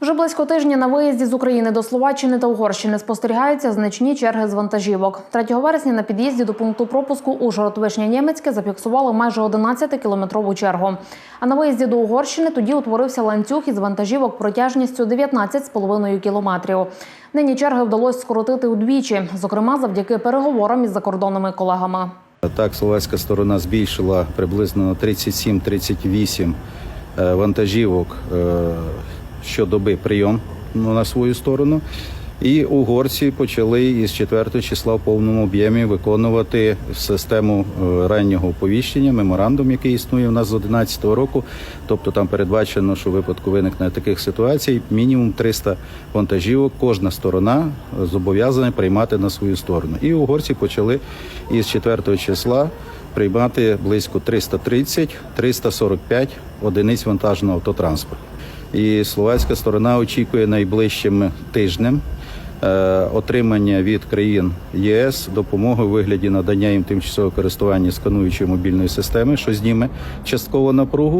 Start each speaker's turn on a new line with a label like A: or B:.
A: Вже близько тижня на виїзді з України до Словаччини та Угорщини спостерігаються значні черги з вантажівок. 3 вересня на під'їзді до пункту пропуску Ужгород Вишня Німецьке зафіксували майже 11-кілометрову чергу. А на виїзді до Угорщини тоді утворився ланцюг із вантажівок протяжністю 19,5 кілометрів. Нині черги вдалося скоротити удвічі, зокрема завдяки переговорам із закордонними колегами.
B: Так, словацька сторона збільшила приблизно на 37-38 е, вантажівок е, щодоби прийом ну, на свою сторону. І угорці почали із 4 числа в повному об'ємі виконувати систему е, раннього оповіщення, меморандум, який існує у нас з 2011 року. Тобто там передбачено, що в випадку виникнення таких ситуацій мінімум 300 вантажівок кожна сторона зобов'язана приймати на свою сторону. І угорці почали із 4 числа приймати близько 330-345 одиниць вантажного автотранспорту. І словацька сторона очікує найближчим тижнем е, отримання від країн ЄС допомоги у вигляді надання їм тимчасового користування скануючої мобільної системи, що зніме частково напругу.